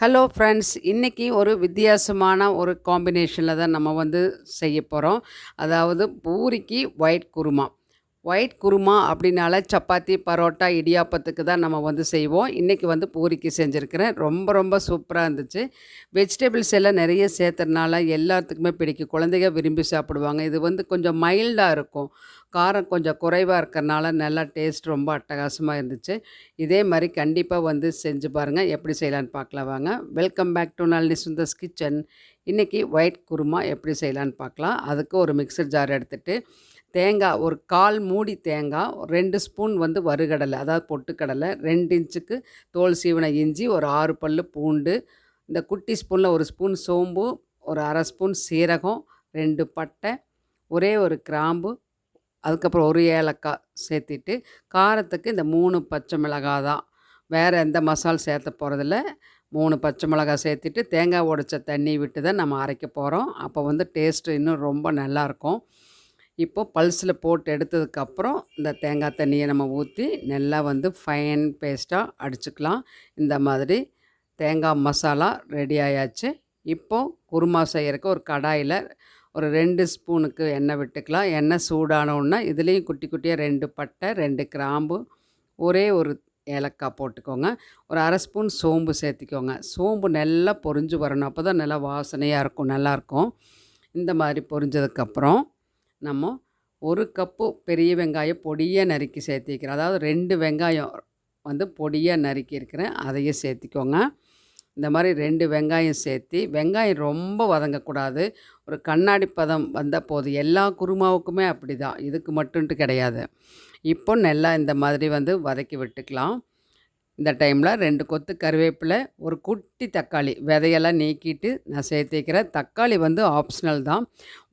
Hello friends இன்றைக்கி ஒரு வித்தியாசமான ஒரு காம்பினேஷனில் தான் நம்ம வந்து செய்ய போகிறோம் அதாவது பூரிக்கு ஒயிட் குருமா. ஒயிட் குருமா அப்படின்னால சப்பாத்தி பரோட்டா இடியாப்பத்துக்கு தான் நம்ம வந்து செய்வோம். இன்றைக்கி வந்து பூரிக்கு செஞ்சுருக்கிறேன். ரொம்ப ரொம்ப சூப்பராக இருந்துச்சு. வெஜிடபிள்ஸ் எல்லாம் நிறைய சேர்த்துறதுனால எல்லாத்துக்குமே பிடிக்கும். குழந்தைங்க விரும்பி சாப்பிடுவாங்க. இது வந்து கொஞ்சம் மைல்டாக இருக்கும். காரம் கொஞ்சம் குறைவாக இருக்கிறனால நல்லா டேஸ்ட் ரொம்ப அட்டகாசமாக இருந்துச்சு. இதே மாதிரி கண்டிப்பாக வந்து செஞ்சு பாருங்கள் எப்படி செய்யலான்னு பார்க்கலாம் வாங்க. Welcome back to Nalini Sundar's kitchen இன்றைக்கி ஒயிட் குருமா எப்படி செய்யலான்னு பார்க்கலாம். அதுக்கு ஒரு மிக்சர் ஜார் எடுத்துகிட்டு தேங்காய் ஒரு கால் மூடி தேங்காய் ரெண்டு ஸ்பூன் வந்து வறுகடலை அதாவது பொட்டுக்கடலை ரெண்டு இன்ச்சுக்கு தோல் சீவன இஞ்சி ஒரு ஆறு பல் பூண்டு இந்த குட்டி ஸ்பூனில் ஒரு ஸ்பூன் சோம்பு ஒரு அரை ஸ்பூன் சீரகம் ரெண்டு பட்டை ஒரே ஒரு கிராம்பு அதுக்கப்புறம் ஒரு ஏலக்காய் சேர்த்திட்டு காரத்துக்கு இந்த மூணு பச்சை மிளகாய் தான். வேறு எந்த மசால் சேர்த்த போகிறதில்ல மூணு பச்சை மிளகாய் சேர்த்துட்டு தேங்காய் உடைச்ச தண்ணி விட்டு தான் நம்ம அரைக்க போகிறோம் அப்போ வந்து டேஸ்ட்டு இன்னும் ரொம்ப நல்லாயிருக்கும் இப்போ பல்ஸில் போட்டு எடுத்ததுக்கப்புறம் இந்த தேங்காய் தண்ணியை நம்ம ஊற்றி நல்லா வந்து ஃபைன் பேஸ்ட்டாக அடிச்சுக்கலாம். இந்த மாதிரி தேங்காய் மசாலா ரெடி ஆயாச்சு. இப்போது குருமா செய்யறதுக்கு ஒரு கடாயில் ஒரு ரெண்டு ஸ்பூனுக்கு எண்ணெய் விட்டுக்கலாம். எண்ணெய் சூடானோன்னா இதுலேயும் குட்டி குட்டியாக ரெண்டு பட்டை ரெண்டு கிராம்பு ஒரே ஒரு ஏலக்காய் போட்டுக்கோங்க. ஒரு அரை ஸ்பூன் சோம்பு சேர்த்திக்கோங்க. சோம்பு நல்லா பொரிஞ்சு வரணும். அப்போ தான் நல்லா வாசனையாக இருக்கும் நல்லாயிருக்கும் இந்த மாதிரி பொரிஞ்சதுக்கப்புறம் நம்ம ஒரு கப்பு பெரிய வெங்காயம் பொடியாக நறுக்கி சேர்த்திக்கிறேன் அதாவது ரெண்டு வெங்காயம் வந்து பொடியாக நறுக்கி இருக்கிறேன். அதையும் சேர்த்திக்கோங்க. இந்த மாதிரி ரெண்டு வெங்காயம் சேர்த்தி வெங்காயம் ரொம்ப வதங்கக்கூடாது. ஒரு கண்ணாடி பதம் வந்தால் போதும் எல்லா குருமாவுக்குமே அப்படி தான் இதுக்கு மட்டும்ட்டு கிடையாது. இப்போ நல்லா இந்த மாதிரி வந்து வதக்கி விட்டுக்கலாம். இந்த டைமில் ரெண்டு கொத்து கருவேப்பிலை ஒரு குட்டி தக்காளி. விதையெல்லாம் நீக்கிட்டு நான் சேர்த்திக்கிறேன். தக்காளி வந்து ஆப்ஷனல் தான்.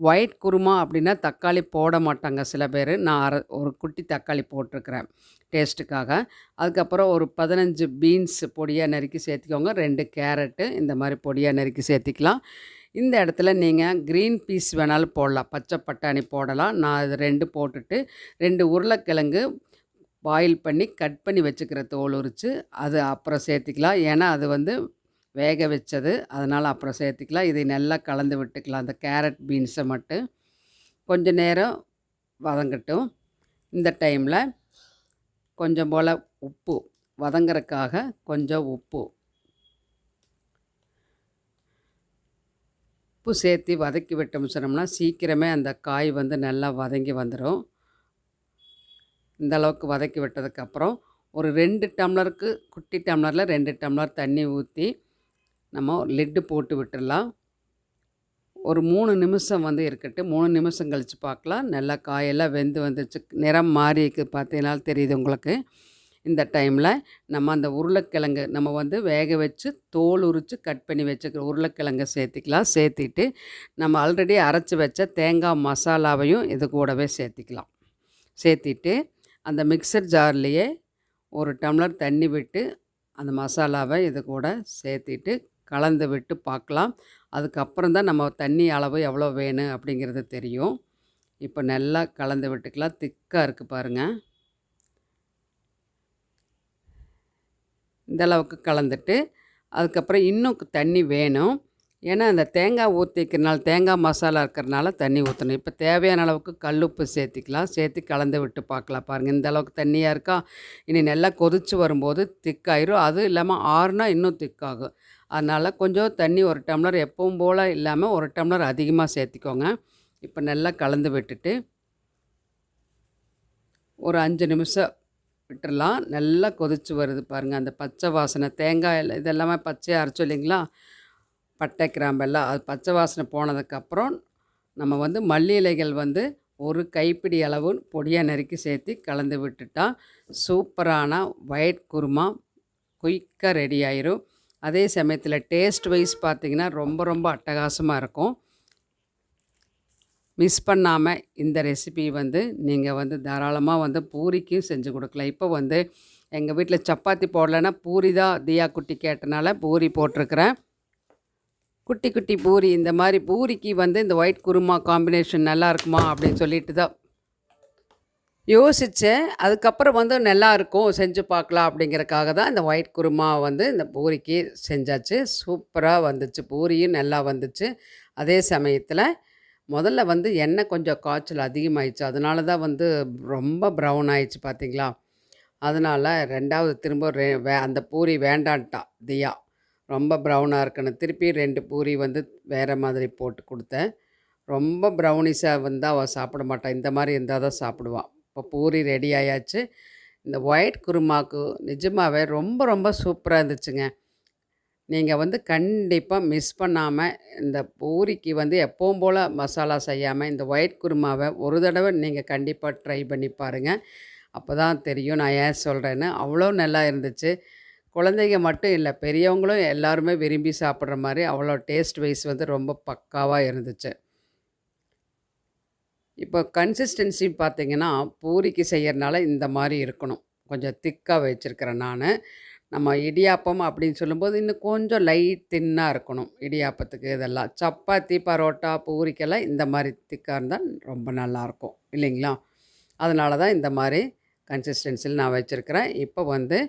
ஒயிட் குருமா அப்படின்னா தக்காளி போட மாட்டாங்க சில பேர். நான் அரை ஒரு குட்டி தக்காளி போட்டிருக்கிறேன் டேஸ்ட்டுக்காக அதுக்கப்புறம் ஒரு பதினஞ்சு பீன்ஸ் பொடியாக நறுக்கி சேர்த்திக்கோங்க. ரெண்டு கேரட்டு இந்த மாதிரி பொடியாக நறுக்கி சேர்த்திக்கலாம். இந்த இடத்துல நீங்கள் க்ரீன் பீஸ் வேணாலும் போடலாம். பச்சை பட்டாணி போடலாம். நான் இது ரெண்டு போட்டுட்டு ரெண்டு உருளைக்கிழங்கு பாயில் பண்ணி கட் பண்ணி வச்சுக்கிற தோல் உரித்து அது அப்புறம் சேர்த்திக்கலாம். ஏன்னா அது வந்து வேக வச்சது. அதனால் அப்புறம் சேர்த்திக்கலாம். இதை நல்லா கலந்து விட்டுக்கலாம். அந்த கேரட் பீன்ஸை மட்டும். கொஞ்ச நேரம் வதங்கட்டும். இந்த டைமில் கொஞ்சம் போல் உப்பு. வதங்குறதுக்காக கொஞ்சம் உப்பு. உப்பு சேர்த்து வதக்கி விட்டோம் சொன்னோம்னா சீக்கிரமே அந்த காய் வந்து நல்லா வதங்கி வந்துடும் இந்த அளவுக்கு வதக்கி விட்டதுக்கப்புறம் ஒரு ரெண்டு டம்ளருக்கு குட்டி டம்ளரில் ரெண்டு டம்ளர் தண்ணி ஊற்றி நம்ம லிட்டு போட்டு விட்டுடலாம். ஒரு மூணு நிமிஷம் வந்து இருக்கட்டும். மூணு நிமிஷம் கழித்து பார்க்கலாம். நல்லா காயெல்லாம் வெந்து வந்துச்சு. நிறம் மாறிக்கு பார்த்தீங்கனாலும் தெரியுது உங்களுக்கு. இந்த டைமில் நம்ம அந்த உருளைக்கிழங்கு நம்ம வந்து வேக வச்சு தோல் உரித்து கட் பண்ணி வச்சுக்கிற உருளைக்கிழங்கை சேர்த்திக்கலாம். சேர்த்திட்டு நம்ம ஆல்ரெடி அரைச்சி வச்ச தேங்காய் மசாலாவையும் இது கூடவே சேர்த்திக்கலாம். சேர்த்திட்டு அந்த மிக்சர் ஜார்லேயே ஒரு டம்ளர் தண்ணி விட்டு அந்த மசாலாவை இது கூட சேர்த்திட்டு கலந்து விட்டு பார்க்கலாம். அதுக்கப்புறம் தான் நம்ம தண்ணி அளவு எவ்வளோ வேணும் அப்படிங்கிறது தெரியும். இப்போ நல்லா கலந்து விட்டுக்கலாம். திக்காக இருக்குது பாருங்கள் இந்தளவுக்கு கலந்துட்டு அதுக்கப்புறம் இன்னும் தண்ணி வேணும். ஏன்னா அந்த தேங்காய் ஊற்றிக்கிறனால தேங்காய் மசாலா இருக்கிறனால தண்ணி ஊற்றணும் இப்போ தேவையான அளவுக்கு கல் உப்பு சேர்த்திக்கலாம். சேர்த்து கலந்து விட்டு பார்க்கலாம். பாருங்கள் இந்த அளவுக்கு தண்ணியாக இருக்கா? இனி நல்லா கொதித்து வரும்போது திக்காயிரும். அதுவும் இல்லாமல் ஆறுனா இன்னும் திக்காகும். அதனால் கொஞ்சம் தண்ணி ஒரு டம்ளர் எப்பவும் போல் இல்லாமல் ஒரு டம்ளர் அதிகமாக சேர்த்திக்கோங்க. இப்போ நல்லா கலந்து விட்டுட்டு ஒரு அஞ்சு நிமிஷம் விட்டுடலாம் நல்லா கொதித்து வருது பாருங்கள் அந்த பச்சை வாசனை தேங்காய் இதெல்லாமே பச்சையாக அரைச்சோம் இல்லைங்களா? பட்டை கிராம்பெல்லாம் அது பச்சை வாசனை போனதுக்கப்புறம் நம்ம வந்து மல்லி இலைகள் வந்து ஒரு கைப்பிடி அளவு பொடியாக நறுக்கி சேர்த்து கலந்து விட்டுட்டா சூப்பரான ஒயிட் குருமா குயிக்காக ரெடி ஆயிரும். அதே சமயத்தில் டேஸ்ட் வைஸ் பார்த்திங்கன்னா ரொம்ப ரொம்ப அட்டகாசமாக இருக்கும். மிஸ் பண்ணாமல் இந்த ரெசிபி வந்து நீங்கள் வந்து தாராளமாக வந்து பூரிக்கும் செஞ்சு கொடுக்கலாம். இப்போ வந்து எங்கள் வீட்டில் சப்பாத்தி போடலைன்னா பூரி தான் தியா குட்டி கேட்டனால பூரி போட்டிருக்கிறேன். குட்டி குட்டி பூரி இந்த மாதிரி பூரிக்கு வந்து இந்த ஒயிட் குருமா காம்பினேஷன் நல்லா இருக்குமா அப்படின்னு சொல்லிட்டு தான் யோசித்தேன் அதுக்கப்புறம் வந்து நல்லா இருக்கும். செஞ்சு பார்க்கலாம் அப்படிங்கிறக்காக தான் இந்த ஒயிட் குருமா வந்து இந்த பூரிக்கு செஞ்சாச்சு. சூப்பராக வந்துச்சு. பூரியும் நல்லா வந்துச்சு. அதே சமயத்தில் முதல்ல வந்து எண்ணெய் கொஞ்சம் காய்ச்சல் அதிகமாகிடுச்சு அதனால தான் வந்து ரொம்ப ப்ரௌன் ஆயிடுச்சு பார்த்தீங்களா? அதனால் ரெண்டாவது திரும்ப வே அந்த பூரி வேண்டான்ட்டா தியா. ரொம்ப ப்ரௌனாக இருக்கணும் திருப்பி ரெண்டு பூரி வந்து வேறு மாதிரி போட்டு கொடுத்தேன் ரொம்ப ப்ரௌனிஸாக வந்தால் அவள் சாப்பிட மாட்டான் இந்த மாதிரி இருந்தால் தான் சாப்பிடுவான் இப்போ பூரி ரெடி ஆயாச்சு. இந்த ஒயிட் குருமாக்கு நிஜமாவே ரொம்ப ரொம்ப சூப்பராக இருந்துச்சுங்க. நீங்கள் வந்து கண்டிப்பாக மிஸ் பண்ணாமல் இந்த பூரிக்கு வந்து எப்பவும் போல் மசாலா செய்யாமல் இந்த ஒயிட் குருமாவை ஒரு தடவை நீங்கள் கண்டிப்பாக ட்ரை பண்ணி பாருங்க. அப்பதான் தெரியும் நான் ஏன் சொல்கிறேன்னு அவ்வளோ நல்லா இருந்துச்சு. குழந்தைங்க மட்டும் இல்லை பெரியவங்களும் எல்லாருமே விரும்பி சாப்பிட்ற மாதிரி அவ்வளோ டேஸ்ட் வைஸ் வந்து ரொம்ப பக்காவாக இருந்துச்சு. இப்போ கன்சிஸ்டன்சி பார்த்திங்கன்னா பூரிக்கு செய்கிறனால இந்த மாதிரி இருக்கணும். கொஞ்சம் திக்காக வச்சுருக்கிறேன் நான் நம்ம இடியாப்பம் அப்படின்னு சொல்லும்போது இன்னும் கொஞ்சம் லைட் தின்னாக இருக்கணும். இடியாப்பத்துக்கு இதெல்லாம். சப்பாத்தி, பரோட்டா, பூரிக்கெல்லாம் இந்த மாதிரி திக்காக இருந்தால் ரொம்ப நல்லாயிருக்கும். இல்லைங்களா? அதனால தான் இந்த மாதிரி கன்சிஸ்டன்சியில் நான் வச்சுருக்கிறேன் இப்போ வந்து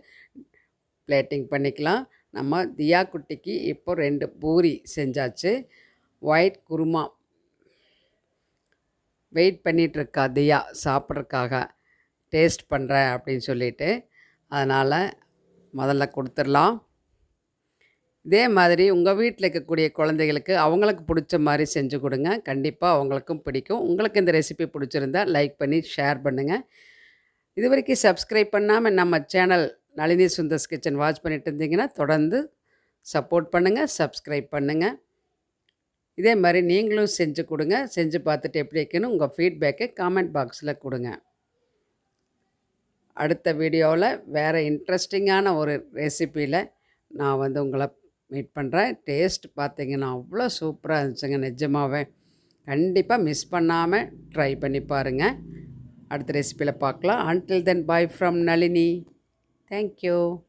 பிளேட்டிங் பண்ணிக்கலாம். நம்ம தியா குட்டிக்கு இப்போ ரெண்டு பூரி செஞ்சாச்சு. ஒயிட் குருமா வெயிட் பண்ணிகிட்ருக்கா தியா சாப்பிட்றக்காக. டேஸ்ட் பண்ணுறேன் அப்படின்னு சொல்லிட்டு. அதனால் முதல்ல கொடுத்துடலாம் இதே மாதிரி உங்கள் வீட்டில் இருக்கக்கூடிய குழந்தைகளுக்கு அவங்களுக்கு பிடிச்ச மாதிரி செஞ்சு கொடுங்க கண்டிப்பாக அவங்களுக்கும் பிடிக்கும். உங்களுக்கு இந்த ரெசிபி பிடிச்சிருந்தா லைக் பண்ணி ஷேர் பண்ணுங்க. இதுவரைக்கும் சப்ஸ்கிரைப் பண்ணாமல் நம்ம channel Nalini Sundar's kitchen watch பண்ணிட்டு இருந்தீங்கன்னா, தொடர்ந்து சப்போர்ட் பண்ணுங்கள் சப்ஸ்கிரைப் பண்ணுங்கள் இதே மாதிரி நீங்களும் செஞ்சு கொடுங்க செஞ்சு பார்த்துட்டு எப்படி இருக்குன்னு உங்கள் ஃபீட்பேக்கை காமெண்ட் பாக்ஸில் கொடுங்க அடுத்த வீடியோவில் வேறு இன்ட்ரெஸ்டிங்கான ஒரு ரெசிப்பியில் நான் வந்து உங்களை மீட் பண்ணுறேன் டேஸ்ட் பார்த்தீங்கன்னா, அவ்வளோ சூப்பராக இருந்துச்சுங்க நிஜமாவே. கண்டிப்பாக மிஸ் பண்ணாமல் ட்ரை பண்ணி பாருங்க. அடுத்த ரெசிப்பியில் பார்க்கலாம். Until then bye from Nalini. Thank you.